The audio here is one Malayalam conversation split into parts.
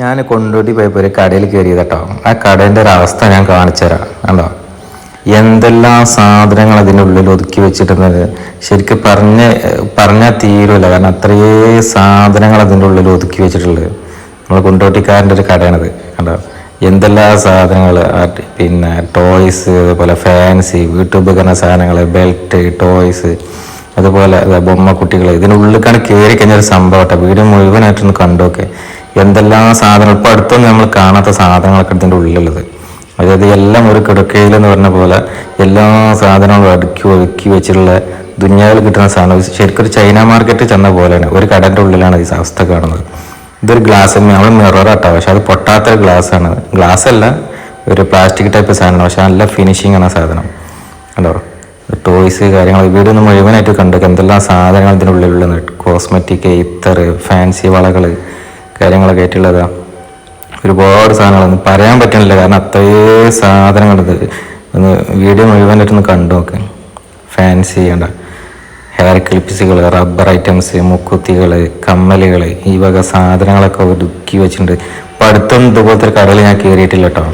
ഞാൻ കൊണ്ടോട്ടി പോയപ്പോൾ ഒരു കടയിൽ കയറിയത് കേട്ടോ ആ കടേന്റെ ഒരു അവസ്ഥ ഞാൻ കാണിച്ചു തരാം കണ്ടോ? എന്തെല്ലാം സാധനങ്ങൾ അതിനുള്ളിൽ ഒതുക്കി വെച്ചിട്ടുള്ളത്? ശരിക്കും പറഞ്ഞ് പറഞ്ഞാൽ തീരുമല്ല കാരണം അത്രയേ സാധനങ്ങൾ അതിന്റെ ഉള്ളിൽ ഒതുക്കി വെച്ചിട്ടുള്ളത്. നമ്മൾ കൊണ്ടോട്ടിക്കാരന്റെ ഒരു കടയാണിത്. കണ്ടോ? എന്തെല്ലാം സാധനങ്ങൾ? പിന്നെ ടോയ്സ് അതുപോലെ ഫാൻസി വീട്ടുപകരണ സാധനങ്ങൾ ബെൽറ്റ് ടോയ്സ് അതുപോലെ ബൊമ്മ കുട്ടികൾ ഇതിനുള്ളിൽ ഇതിനുള്ളിലേക്കാണ് കയറി കഴിഞ്ഞൊരു സംഭവട്ടെ വീട് മുഴുവനായിട്ടൊന്ന് കണ്ടോക്കെ എന്തെല്ലാം സാധനങ്ങൾ? ഇപ്പം അടുത്തൊന്നും നമ്മൾ കാണാത്ത സാധനങ്ങളൊക്കെ ഇതിന്റെ ഉള്ളിലുള്ളത്. അതായത് എല്ലാം ഒരു കിടക്കയിൽ എന്ന് പറഞ്ഞ പോലെ എല്ലാ സാധനങ്ങളും അടുക്കി ഒതുക്കി വെച്ചിട്ടുള്ള ദുന്യാവിൽ കിട്ടുന്ന സാധനം. ശരിക്കും ഒരു ചൈന മാർക്കറ്റ് ചെന്ന പോലെയാണ്. ഒരു കടന്റെ ഉള്ളിലാണ് ഈ അവസ്ഥ കാണുന്നത്. ഇതൊരു ഗ്ലാസ് നമ്മൾ മിററാട്ടോ പക്ഷെ അത് പൊട്ടാത്ത ഒരു ഗ്ലാസ് ആണ്. ഗ്ലാസ് അല്ല ഒരു പ്ലാസ്റ്റിക് ടൈപ്പ് സാധനമാണ്. പക്ഷെ നല്ല ഫിനിഷിംഗ് ആണ് സാധനം. കണ്ടോ? ടോയ്സ് കാര്യങ്ങൾ വീട് ഒന്ന് മുഴുവനായിട്ട് കണ്ടൊക്കെ. എന്തെല്ലാം സാധനങ്ങൾ ഇതിന്റെ ഉള്ളിലുള്ളത് കോസ്മെറ്റിക് ഇത്തർ ഫാൻസി വളകൾ കാര്യങ്ങളൊക്കെ ആയിട്ടുള്ളതാ. ഒരുപാട് സാധനങ്ങളൊന്നും പറയാൻ പറ്റണില്ല. കാരണം അത്രയേ സാധനങ്ങൾ ഇത് ഒന്ന് വീഡിയോ മുഴുവനായിട്ടൊന്ന് കണ്ടു നോക്ക്. ഫാൻസി ചെയ്യണ്ട ഹെയർ ക്ലിപ്സുകൾ റബ്ബർ ഐറ്റംസ് മുക്കുത്തികൾ കമ്മലുകൾ ഈ വക സാധനങ്ങളൊക്കെ ഒതുക്കി വെച്ചിട്ടുണ്ട്. ഇപ്പം അടുത്തൊന്നും ഇതുപോലത്തെ കടയിൽ ഞാൻ കയറിയിട്ടില്ല കേട്ടോ.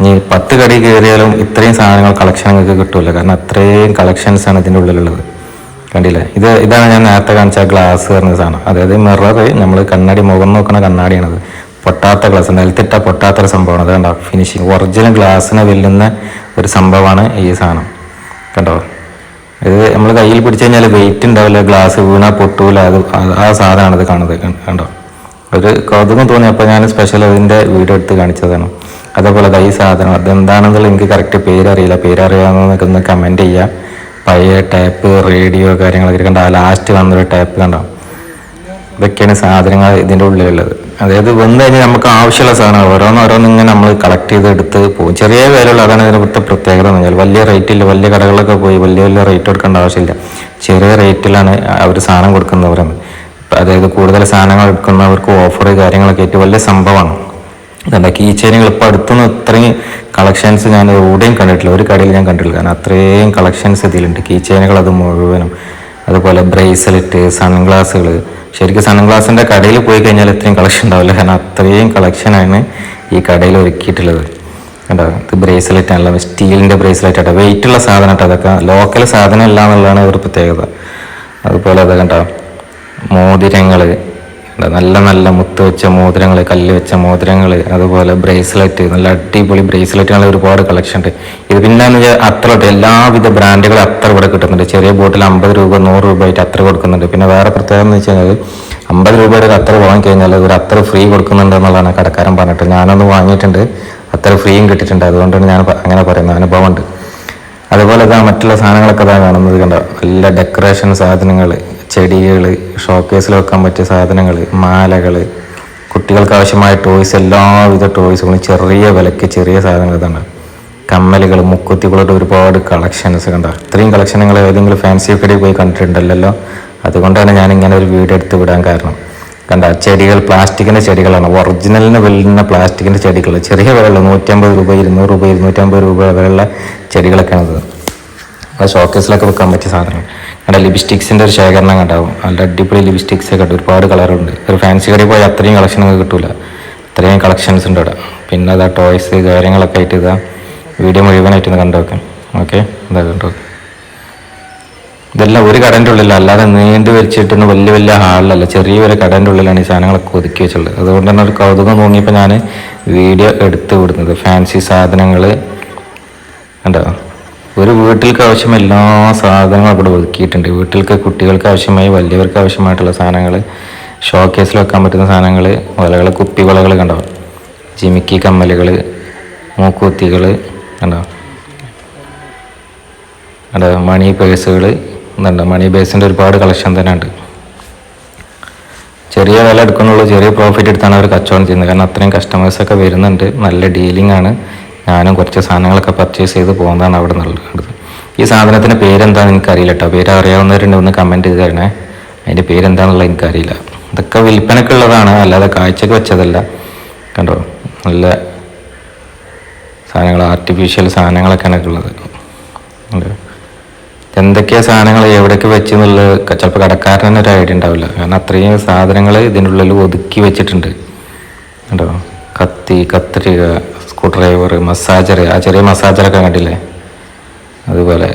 ഇനി പത്ത് കടി കയറിയാലും ഇത്രയും സാധനങ്ങൾ കളക്ഷൻ നിങ്ങൾക്ക് കിട്ടൂല. കാരണം അത്രയും കളക്ഷൻസ് ആണ് ഇതിന്റെ ഉള്ളിലുള്ളത്. കണ്ടില്ലേ? ഇത് ഇതാണ് ഞാൻ നേരത്തെ കാണിച്ച ഗ്ലാസ് പറഞ്ഞ സാധനം. അതായത് മിറർ നമ്മൾ കണ്ണാടി മുഖം നോക്കുന്ന കണ്ണാടിയാണത്. പൊട്ടാത്ത ഗ്ലാസ് നിലത്തിട്ട പൊട്ടാത്തൊരു സംഭവമാണ്. അത് കണ്ടോ? ഫിനിഷിങ് ഒറിജിനൽ ഗ്ലാസ്സിനെ വെല്ലുന്ന ഒരു സംഭവമാണ് ഈ സാധനം. കണ്ടോ? ഇത് നമ്മൾ കയ്യിൽ പിടിച്ചു കഴിഞ്ഞാൽ വെയിറ്റ് ഉണ്ടാവില്ല. ഗ്ലാസ് വീണാൽ പൊട്ടൂല. അത് ആ- സാധനമാണ് ഇത് കാണുന്നത്. കണ്ടോ? ഒരു കൗതുകം തോന്നിയപ്പോൾ ഞാൻ സ്പെഷ്യൽ അതിന്റെ വീഡിയോ എടുത്ത് കാണിച്ചതാണ്. അതേപോലെ ഈ സാധനം അതെന്താണെന്നുള്ള എനിക്ക് കറക്റ്റ് പേരറിയില്ല. പേരറിയാമെന്നൊക്കെ ഒന്ന് കമന്റ് ചെയ്യുക പഴയ ടാപ്പ് റേഡിയോ കാര്യങ്ങളൊക്കെ കണ്ട ലാസ്റ്റ് വന്നൊരു ടാപ്പ് കണ്ടോ? ഇതൊക്കെയാണ് സാധനങ്ങൾ ഇതിന്റെ ഉള്ളിലുള്ളത്. അതായത് വന്നു കഴിഞ്ഞാൽ നമുക്ക് ആവശ്യമുള്ള സാധനങ്ങൾ ഓരോന്നോരോന്ന് ഇങ്ങനെ നമ്മൾ കളക്ട് ചെയ്ത് എടുത്ത് പോകും. ചെറിയ വിലയുള്ള അതാണ് ഇതിന് ഇവിടുത്തെ പ്രത്യേകത എന്ന് വെച്ചാൽ വലിയ റേറ്റിൽ വലിയ കടകളിലൊക്കെ പോയി വലിയ വലിയ റേറ്റ് കൊടുക്കേണ്ട ആവശ്യമില്ല. ചെറിയ റേറ്റിലാണ് അവർ സാധനം കൊടുക്കുന്നവരെന്ന്. അതായത് കൂടുതൽ സാധനങ്ങൾ എടുക്കുന്നവർക്ക് ഓഫർ കാര്യങ്ങളൊക്കെ ആയിട്ട് വലിയ സംഭവമാണ്. എന്താ കീ ചെയിനുകൾ ഇപ്പോൾ അടുത്തുനിന്ന് ഇത്രയും കളക്ഷൻസ് ഞാൻ എവിടെയും കണ്ടിട്ടില്ല. ഒരു കടയിൽ ഞാൻ കണ്ടിട്ടില്ല. കാരണം അത്രയും കളക്ഷൻസ് ഇതിലുണ്ട്. കീ ചെയിനുകൾ അത് മുഴുവനും. അതുപോലെ ബ്രേസ്ലെറ്റ് സൺഗ്ലാസുകൾ ശരിക്കും സൺഗ്ലാസിന്റെ കടയിൽ പോയി കഴിഞ്ഞാൽ ഇത്രയും കളക്ഷൻ ഉണ്ടാവില്ല. കാരണം അത്രയും കളക്ഷനാണ് ഈ കടയിൽ ഒരുക്കിയിട്ടുള്ളത്. കേട്ടോ ഇത് ബ്രേസ്ലെറ്റ് ആണല്ലോ. സ്റ്റീലിന്റെ ബ്രേസ്ലെറ്റ് ആട്ടോ. വെയിറ്റ് ഉള്ള സാധനം കേട്ടോ അതൊക്കെ. ലോക്കൽ സാധനം അല്ല എന്നുള്ളതാണ് ഒരു പ്രത്യേകത. അതുപോലെ അത് കണ്ടോ? മോതിരങ്ങൾ നല്ല നല്ല മുത്ത് വെച്ച മോതിരങ്ങൾ കല്ല് വെച്ച മോതിരങ്ങൾ അതുപോലെ ബ്രേസ്ലെറ്റ് നല്ല അടിപൊളി ബ്രേസ്ലെറ്റുകൾ ഒരുപാട് കളക്ഷൻ ഉണ്ട്. ഇത് പിന്നെ എന്ന് വെച്ചാൽ അത്ര. എല്ലാവിധ ബ്രാൻഡുകളും അത്ര ഇവിടെ കിട്ടുന്നുണ്ട്. ചെറിയ ബോട്ടിൽ അമ്പത് രൂപ നൂറ് രൂപ ആയിട്ട് അത്ര കൊടുക്കുന്നുണ്ട്. പിന്നെ വേറെ പ്രത്യേകത എന്ന് വെച്ച് കഴിഞ്ഞാൽ അമ്പത് രൂപയുടെ അത്ര വാങ്ങി കഴിഞ്ഞാൽ ഒരു അത്ര ഫ്രീ കൊടുക്കുന്നുണ്ട് എന്നുള്ളതാണ് കടക്കാരൻ പറഞ്ഞിട്ട്. ഞാനൊന്ന് വാങ്ങിയിട്ടുണ്ട്. അത്ര ഫ്രീയും കിട്ടിയിട്ടുണ്ട്. അതുകൊണ്ടാണ് ഞാൻ അങ്ങനെ പറയുന്നത്. അനുഭവം ഉണ്ട്. അതുപോലെ മറ്റുള്ള സാധനങ്ങളൊക്കെ ഇതാ കാണുന്നത് കണ്ടോ? നല്ല ഡെക്കറേഷൻ സാധനങ്ങൾ ചെടികൾ ഷോക്കേസിൽ വെക്കാൻ പറ്റിയ സാധനങ്ങൾ മാലകൾ കുട്ടികൾക്ക് ആവശ്യമായ ടോയ്സ് എല്ലാവിധ ടോയ്സുകളും ചെറിയ വിലയ്ക്ക് ചെറിയ സാധനങ്ങൾ ഇതാണ്. കമ്മലുകൾ മുക്കുത്തികളുടെ ഒരുപാട് കളക്ഷൻസ് കണ്ട? ഇത്രയും കളക്ഷൻ നിങ്ങൾ ഏതെങ്കിലും ഫാൻസി കടയിൽ പോയി കണ്ടിട്ടുണ്ടല്ലോ. അതുകൊണ്ടാണ് ഞാൻ ഇങ്ങനെ ഒരു വീഡിയോ എടുത്ത് വിടാൻ കാരണം. കണ്ട? ചെടികൾ പ്ലാസ്റ്റിക്കിന്റെ ചെടികളാണ്. ഒറിജിനലിന് വെല്ലുന്ന പ്ലാസ്റ്റിക്കിന്റെ ചെടികൾ. ചെറിയ വിലയുള്ള നൂറ്റമ്പത് രൂപ ഇരുന്നൂറ് രൂപ ഇരുന്നൂറ്റമ്പത് രൂപ വിലയുള്ള ചെടികളൊക്കെയാണത് അത് ഷോക്കേസിലൊക്കെ വെക്കാൻ പറ്റിയ സാധനങ്ങൾ കണ്ട ലിപ്സ്റ്റിക്സിന്റെ ഒരു ശേഖരണം കണ്ടാവും. നല്ല അടിപൊളി ലിപ്സ്റ്റിക്സ് ഒക്കെ ഉണ്ട്. ഒരുപാട് കളറുണ്ട് ഒരു ഫാൻസി കടയിൽ പോയാൽ അത്രയും കളക്ഷൻ ഒക്കെ കിട്ടൂല. അത്രയും കളക്ഷൻസ് ഉണ്ട് അവിടെ. പിന്നെ അതാ ടോയ്സ് കാര്യങ്ങളൊക്കെ ആയിട്ട് ഇതാ വീഡിയോ മുഴുവനായിട്ട് ഒന്ന് കണ്ടു വെക്കാം ഓക്കെ ഇതാ കണ്ടു ഇതെല്ലാം ഒരു കടന്റെ ഉള്ളിൽ അല്ലാതെ നീണ്ടു വെച്ചിട്ടുന്ന വലിയ വലിയ ഹാളിലല്ല. ചെറിയൊരു കടന്റെ ഉള്ളിലാണ് ഈ സാധനങ്ങളൊക്കെ ഒതുക്കി വെച്ചുള്ളത് അതുകൊണ്ട് തന്നെ ഒരു കൗതുകം തോന്നിയപ്പോൾ ഞാൻ വീഡിയോ എടുത്ത് വിടുന്നത്. ഫാൻസി സാധനങ്ങൾ കണ്ടോ? ഒരു വീട്ടിലേക്ക് ആവശ്യമായ എല്ലാ സാധനങ്ങളും അവിടെ ഒതുക്കിയിട്ടുണ്ട്. വീട്ടിലേക്ക് കുട്ടികൾക്ക് ആവശ്യമായി വലിയവർക്ക് ആവശ്യമായിട്ടുള്ള സാധനങ്ങൾ ഷോ കേസിൽ വെക്കാൻ പറ്റുന്ന സാധനങ്ങൾ വലകൾ കുപ്പി വളകൾ കണ്ടോ? ജിമിക്കി കമ്മലുകൾ മൂക്കുത്തികൾ കണ്ടോ? അവിടെ മണി പേഴ്സുകൾ എന്തുണ്ട് മണി പേഴ്സിന്റെ ഒരുപാട് കളക്ഷൻ തന്നെ ഉണ്ട്. ചെറിയ വില എടുക്കുന്നുള്ളൂ ചെറിയ പ്രോഫിറ്റ് എടുത്താണ് അവർ കച്ചവടം ചെയ്യുന്നത്. കാരണം അത്രയും കസ്റ്റമേഴ്സൊക്കെ വരുന്നുണ്ട്. നല്ല ഡീലിംഗ് ആണ്. ഞാനും കുറച്ച് സാധനങ്ങളൊക്കെ പർച്ചേസ് ചെയ്ത് പോകുന്നതാണ് അവിടെ നിന്നുള്ളത് ഈ സാധനത്തിന്റെ പേരെന്താണെന്ന് എനിക്കറിയില്ല കേട്ടോ പേര് അറിയാവുന്നവരുണ്ട് ഒന്ന് കമന്റ് ചെയ്ത് തരണേ. അതിന്റെ പേരെന്താണെന്നുള്ളത് എനിക്കറിയില്ല. ഇതൊക്കെ വിൽപ്പനക്കുള്ളതാണ് അല്ലാതെ കാഴ്ചക്ക് വെച്ചതല്ല. കണ്ടോ? നല്ല സാധനങ്ങൾ ആർട്ടിഫിഷ്യൽ സാധനങ്ങളൊക്കെയാണ് ഉള്ളത്. എന്തൊക്കെയാണ് എന്തൊക്കെയാ സാധനങ്ങൾ? എവിടെയൊക്കെ വെച്ച് എന്നുള്ളത് ചിലപ്പോൾ കടക്കാരന് തന്നെ ഒരു ഐഡിയ ഉണ്ടാവില്ല. കാരണം അത്രയും സാധനങ്ങൾ ഇതിനുള്ളിൽ ഒതുക്കി വെച്ചിട്ടുണ്ട്. കേട്ടോ കുപ്പി കത്രിക സ്ക്രൂ ഡ്രൈവർ മസാജർ ആ ചെറിയ മസാജറൊക്കെ കണ്ടില്ലേ? അതുപോലെ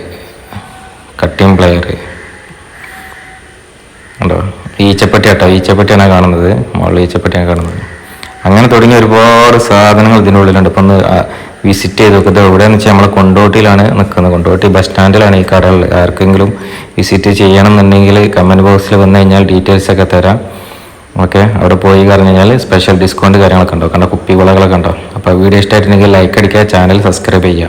കട്ടിംഗ് പ്ലെയർ. ഉണ്ടോ ഈച്ചപ്പെട്ടി കേട്ടോ ഈച്ചപ്പെട്ടിയാണ് കാണുന്നത്. മുകളിൽ ഈച്ചപ്പെട്ടിയാണ് കാണുന്നത്. അങ്ങനെ തുടങ്ങിയ ഒരുപാട് സാധനങ്ങൾ ഇതിനുള്ളിലുണ്ട് ഇപ്പം ഒന്ന് വിസിറ്റ് ചെയ്ത് നോക്കുന്നത് എവിടെയെന്ന് വെച്ചാൽ നമ്മൾ കൊണ്ടോട്ടിയിലാണ് നിൽക്കുന്നത്. കൊണ്ടോട്ടി ബസ് സ്റ്റാൻഡിലാണ് ഈ കടകൾ ആർക്കെങ്കിലും വിസിറ്റ് ചെയ്യണം എന്നുണ്ടെങ്കിൽ കമന്റ് ബോക്സിൽ വന്നു കഴിഞ്ഞാൽ ഡീറ്റെയിൽസൊക്കെ തരാം. ഓക്കെ അവിടെ പോയി പറഞ്ഞു കഴിഞ്ഞാൽ സ്പെഷ്യൽ ഡിസ്കൗണ്ട് കാര്യങ്ങളൊക്കെ ഉണ്ടോ? കണ്ടോ കുപ്പി വിളകളൊക്കെ ഉണ്ടോ? അപ്പോൾ വീഡിയോ ഇഷ്ടമായിട്ടുണ്ടെങ്കിൽ ലൈക്ക് അടിക്കുക ചാനൽ സബ്സ്ക്രൈബ് ചെയ്യുക.